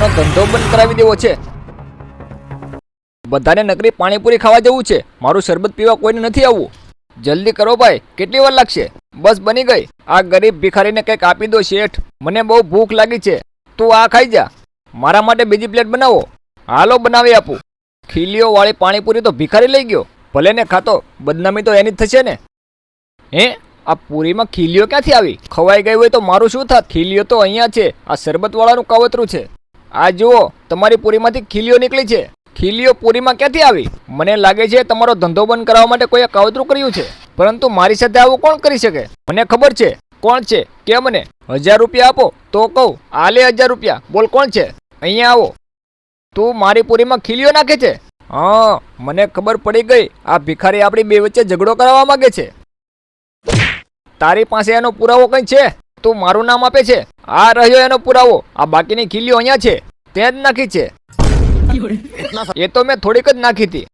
ધંધો બંધ કરાવી દેવો છે. બધાને નકરી પાણીપુરી ખાવા જવું છે. મારું શરબત પીવા કોઈને નથી આવવું. જલ્દી કરો ભાઈ, કેટલી વાર લાગશે? બસ બની ગઈ. આ ગરીબ ભિખારીને કંઈક આપી દો શેઠ. મને બહુ ભૂખ લાગી છે. તું આ ખાઈ જા. મારા માટે બીજી પ્લેટ બનાવો. હાલો બનાવી આપું. ખીલીઓ વાળી પાણીપુરી તો ભિખારી લઈ ગયો. ભલે ને ખાતો, બદનામી તો એની જ થશે ને. હે? આ પૂરીમાં ખીલીઓ ક્યાંથી આવી? ખવાઈ ગઈ હોય તો મારું શું થાત? ખીલીઓ તો અહીંયા છે. આ શરબતવાળાનું કાવતરું છે. આ જુઓ, તમારી પૂરીમાંથી ખીલીઓ નીકળી છે. ખીલીઓ પૂરીમાં ક્યાંથી આવી? મને લાગે છે તમારો ધંધો બંધ કરાવવા માટે કોઈએ કાવતરું કર્યું છે. પરંતુ મારી સાથે આવું કોણ કરી શકે? મને ખબર છે. કોણ છે? કે મને? હજાર રૂપિયા આપો, તો કહું. આલે હજાર રૂપિયા. બોલ, કોણ છે? અહીંયા આવો. તું મારી પૂરીમાં ખીલીઓ નાખે છે? હા, મને ખબર પડી ગઈ. આ ભિખારી આપણી બે વચ્ચે ઝઘડો કરાવવા માંગે છે. તારી પાસે એનો પુરાવો કંઈ છે? તું મારું નામ આપે છે? આ રહ્યો એનો પુરાવો. આ બાકીની ખીલીઓ અહીંયા છે. તે જ નાખી છે. એ તો મેં થોડીક જ નાખી હતી.